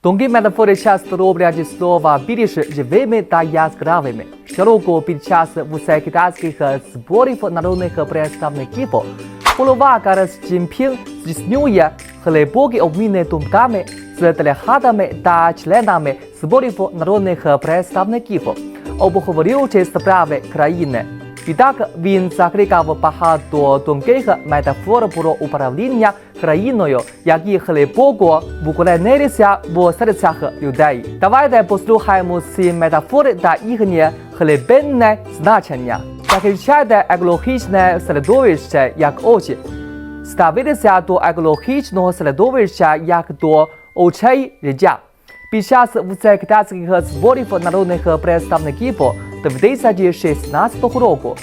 Тонкі метафори роблять слова більш живими та яскравими. Щороку під час всекитайських зборів народних представників голова Карас Цзіньпін здійснює глибокі обміни думками з делегатами та членами зборів народних представників, обговорюючи справи країни. Відтак він закликав багато тонких метафор про управління країною, які глибоко вкоренилися в серцях людей. Давайте послухаємо ці метафори та їхнє глибинне значення. Захищайте екологічне середовище як очі. Ставитися до екологічного середовища як до очей життя. Під час всекитайських зборів народних представників 2016 року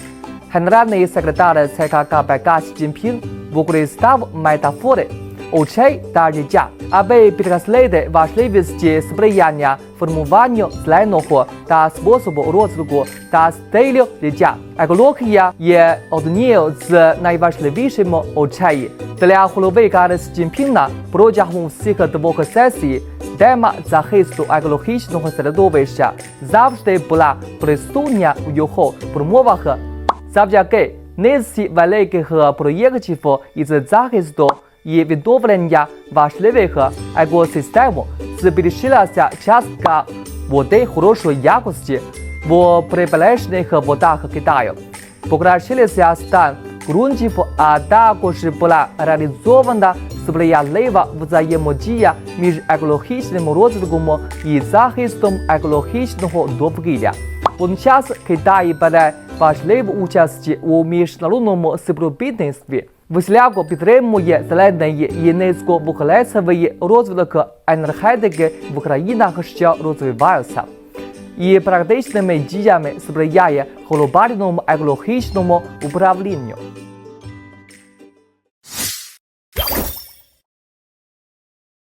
генеральний секретар ЦК КПК Сі Цзіньпін використав метафори очей та життя, аби підкреслити важливість сприяння формуванню зеленого та способу розвитку та стилю життя. Екологія є однією з найважливіших очей. Для голови Сі Цзіньпіна протягом всіх двох сесій тема захисту екологічного середовища завжди була присутня у його промовах завдяки низці великих проєктів із захисту і відновлення важливих екосистем збільшилася частка води хорошої якості в прибережних водах Китаю. Покращилися стан ґрунтів, а також була реалізована сприятлива взаємодія між екологічним розвитком і захистом екологічного довкілля. Водночас Китай бере важливу участь у міжнародному співробітництві. Висляко підтримує зелений і низьковуглецевий розвиток енергетики в країнах, що розвиваються, і практичними діями сприяє глобальному екологічному управлінню.